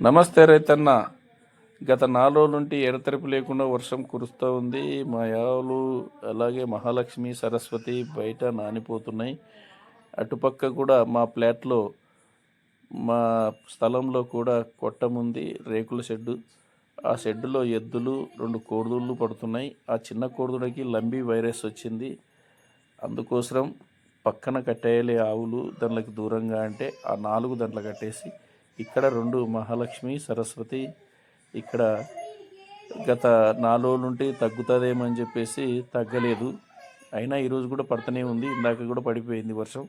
నమస్తే రైతన్న. గత నాలుగు రోజుల నుండి ఎడతెరపు లేకుండా వర్షం కురుస్తూ ఉంది. మా యావలు అలాగే మహాలక్ష్మి సరస్వతి బయట నానిపోతున్నాయి. అటుపక్క కూడా మా ప్లాట్లో మా స్థలంలో కూడా కొట్టం ఉంది రేకుల షెడ్డు. ఆ షెడ్డులో ఎద్దులు రెండు కోడిదుళ్ళు పడుతున్నాయి. ఆ చిన్న కోడిదుడికి లంబి వైరస్ వచ్చింది. అందుకోసం పక్కన కట్టేయాలి ఆవులు దానికి దూరంగా అంటే ఆ నాలుగు దాంట్లో కట్టేసి ఇక్కడ రెండు మహాలక్ష్మి సరస్వతి. ఇక్కడ గత నాలుగు రోజుల నుండి తగ్గుతుందేమని చెప్పేసి తగ్గలేదు. అయినా ఈరోజు కూడా పడుతూనే ఉంది. ఇందాక కూడా పడిపోయింది వర్షం.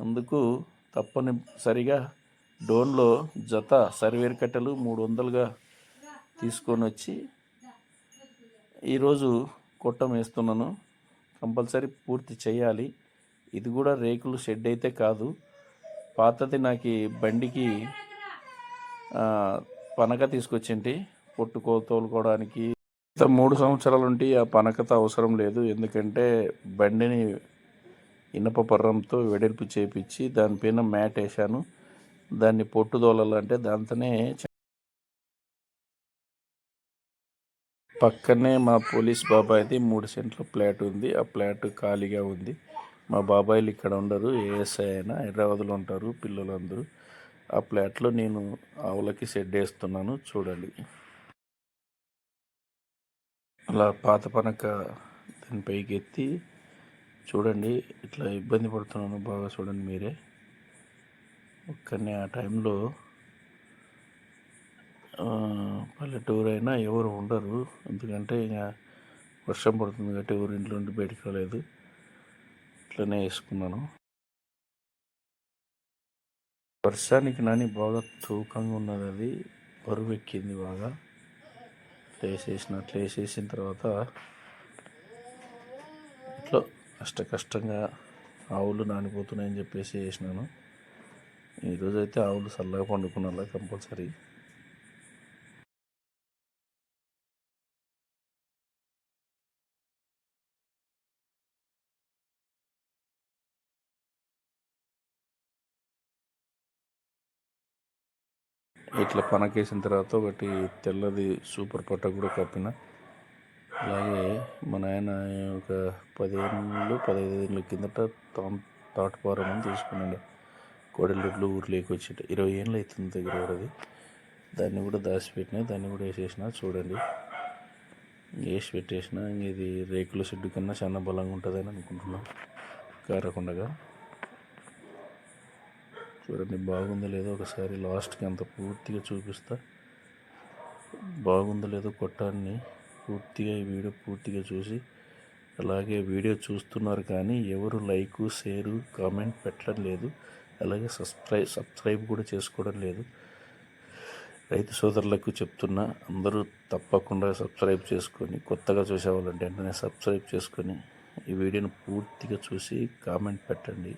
అందుకు తప్పనిసరిగా డోన్లో జత సర్వేర్ కట్టెలు మూడు వందలుగా తీసుకొని వచ్చి ఈరోజు కొట్టం వేస్తున్నాను. కంపల్సరీ పూర్తి చేయాలి. ఇది కూడా రేకులు షెడ్ అయితే కాదు. పాతది నాకు బండికి పనక తీసుకొచ్చింటి. పొట్టుకో తోలుకోవడానికి గత మూడు సంవత్సరాల నుండి ఆ పనకత అవసరం లేదు. ఎందుకంటే బండిని ఇనప పర్రంతో వెడల్పు చేపించి దానిపైన మ్యాట్ వేసాను దాన్ని పొట్టు తోలాలంటే దాంతోనే పక్కనే మా పోలీస్ బాబాయ్ది మూడు సెంట్ల ప్లాట్ ఉంది. ఆ ప్లాట్ ఖాళీగా ఉంది. మా బాబాయిలు ఇక్కడ ఉండరు ఏఎస్ఐ అయినా హైదరాబాద్లో ఉంటారు పిల్లలందరూ. ఆ ప్లాట్లో నేను ఆవులకి షెడ్ వేస్తున్నాను చూడండి. అలా పాత పనక దాని పైకి ఎత్తి చూడండి ఇట్లా ఇబ్బంది పడుతున్నాను బాగా చూడండి మీరే. ఒక్కనే ఆ టైంలో పల్లెటూరు అయినా ఎవరు ఉండరు ఎందుకంటే ఇక వర్షం పడుతుంది కాబట్టి ఎవరు ఇంట్లో నుండి బయటకు రాలేదు. ఇట్లనే వేసుకున్నాను. వర్షానికి నాని బాగా తూకంగా ఉన్నది అది. బరువు ఎక్కింది బాగా. వేసేసిన అట్లా వేసేసిన తర్వాత ఇట్లా కష్ట కష్టంగా ఆవులు నానిపోతున్నాయని చెప్పేసి వేసినాను. ఈరోజైతే ఆవులు చల్లగా పండుకున్నాలా కంపల్సరీ. ఇట్లా పనకేసిన తర్వాత ఒకటి తెల్లది సూపర్ పట్ట కూడా కప్పిన. అలాగే మా నాయన ఒక పదిహేను పదహైదు ఏళ్ళ కిందట తా- తాటుపారం అని తీసుకున్నాడు. కోడెలూరులో ఊర్లోకి వచ్చేట. ఇరవై ఏళ్ళు అవుతుంది దగ్గర అది దాన్ని కూడా దాచిపెట్టిన దాన్ని కూడా వేసేసిన చూడండి. వేసి పెట్టేసిన ఇది రేకుల షెడ్డు కన్నా చాలా బలంగా ఉంటుందని అనుకుంటున్నాం. కారకుండగా. చూడండి బాగుందో లేదో ఒకసారి లాస్ట్కి అంత పూర్తిగా చూపిస్తా. బాగుందో లేదో కొట్టాన్ని పూర్తిగా ఈ వీడియో పూర్తిగా చూసి అలాగే వీడియో చూస్తున్నారు కానీ ఎవరు లైక్ షేరు కామెంట్ పెట్టడం లేదు. అలాగే సబ్స్క్రైబ్ సబ్స్క్రైబ్ కూడా చేసుకోవడం లేదు. రైతు సోదరులకు చెప్తున్నా అందరూ తప్పకుండా సబ్స్క్రైబ్ చేసుకొని కొత్తగా చూసేవాళ్ళంటే వెంటనే సబ్స్క్రైబ్ చేసుకొని ఈ వీడియోని పూర్తిగా చూసి కామెంట్ పెట్టండి.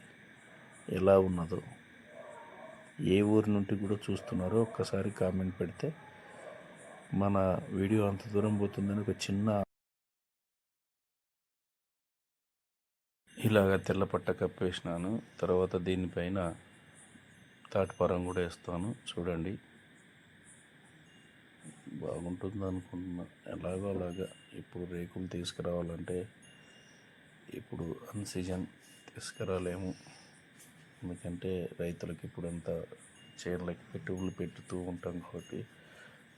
ఎలా ఉన్నదో. ఏ ఊరి నుండి కూడా చూస్తున్నారో ఒక్కసారి కామెంట్ పెడితే మన వీడియో అంత దూరం పోతుందని ఒక చిన్న ఇలాగ తెల్ల పట్ట కప్పేసినాను తర్వాత దీనిపైన తాటిపారం కూడా వేస్తాను. చూడండి. బాగుంటుంది అనుకుంటున్నా ఎలాగో అలాగా ఇప్పుడు రేకులు తీసుకురావాలంటే ఇప్పుడు అన్ సీజన్ తీసుకురాలేము. ఎందుకంటే రైతులకి ఇప్పుడంతా చీరలకి పెట్టుబడులు పెట్టుతూ ఉంటాం కాబట్టి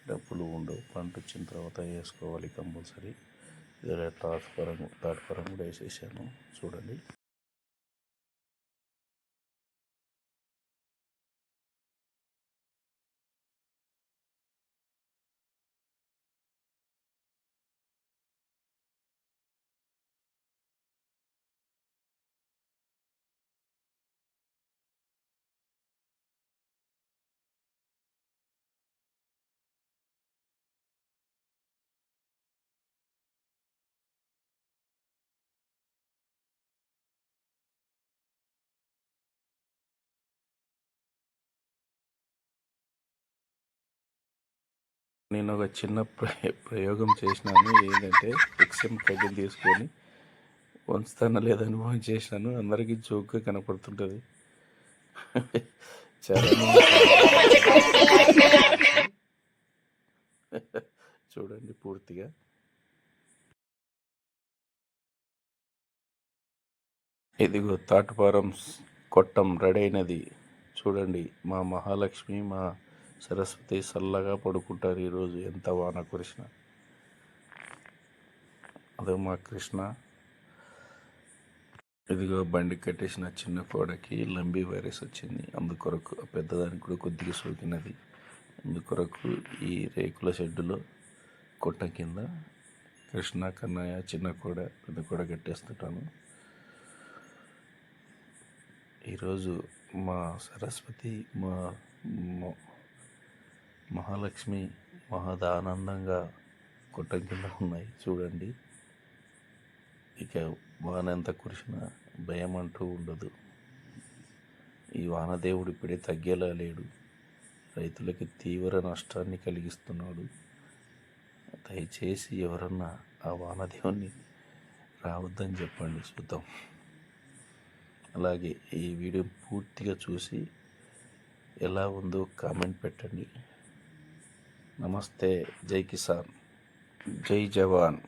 డబ్బులు ఉండవు. పంట వచ్చిన తర్వాత వేసుకోవాలి కంపల్సరీ. ఇలా తాటిపరం తాటిపరం కూడా వేసేసాను చూడండి. నేను ఒక చిన్న ప్రయోగం చేసినాను. ఏంటంటే ఎక్స్ఎం కడ్డీలు తీసుకొని వంచుతాన లేదా అనుభవం చేసినాను. అందరికీ జోక్గా కనపడుతుంటుంది. చాలా చూడండి పూర్తిగా. ఇదిగో తాటుపారం కొట్టం రెడీ అయినది. చూడండి మా మహాలక్ష్మి మా సరస్వతి చల్లగా పడుకుంటారు ఈరోజు. ఎంత వాన కురిసిన. అదే మా కృష్ణ. ఇదిగో బండి కట్టేసిన చిన్న కోడకి లంబీ వైరస్ వచ్చింది. అందుకొరకు ఆ పెద్దదానికి కూడా కొద్దిగా సోకినది. అందుకొరకు ఈ రేకుల షెడ్డులో కొట్ట కింద కృష్ణ కన్నయ్య చిన్న కోడ పెద్ద కోడ కట్టేస్తుంటాను. ఈరోజు మా సరస్వతి మా మహాలక్ష్మి మహదానందంగా కొట్టం కింద ఉన్నాయి. చూడండి. ఇక వాన ఎంత కురిసినా భయం అంటూ ఉండదు. ఈ వానదేవుడు ఇప్పుడే తగ్గేలా లేడు. రైతులకి తీవ్ర నష్టాన్ని కలిగిస్తున్నాడు. దయచేసి ఎవరన్నా ఆ వానదేవుని రావద్దని చెప్పండి. చూద్దాం. అలాగే ఈ వీడియో పూర్తిగా చూసి ఎలా ఉందో కామెంట్ పెట్టండి. నమస్తే జై కిసాన్ జై జవాన్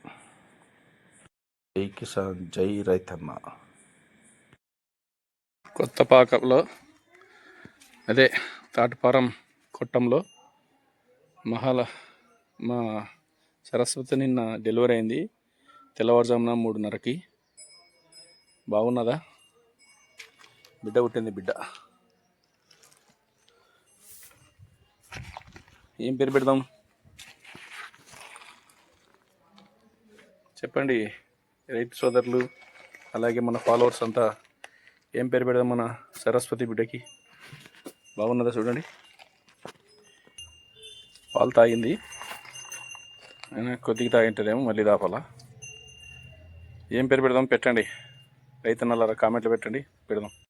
జై కిసాన్ జై రైతన్న. కొత్తపాకలో అదే తాటిపారం కొట్టంలో మహాల మా సరస్వతి నిన్న డెలివరీ అయింది. తెల్లవారుజామున మూడున్నరకి. బాగున్నదా? బిడ్డ పుట్టింది బిడ్డ. ఏం పేరు పెడదాం? చెప్పండి రైతు సోదరులు అలాగే మన ఫాలోవర్స్ అంతా ఏం పేరు పెడదాం మన సరస్వతి బిడ్డకి? బాగున్నదా చూడండి. పాలు తాగింది. అయినా కొద్దిగా తాగింటదేమో మళ్ళీ దాపాలా ఏం పేరు పెడదాం? పెట్టండి. రైతన్నలారా కామెంట్లు పెట్టండి. పెడదాం.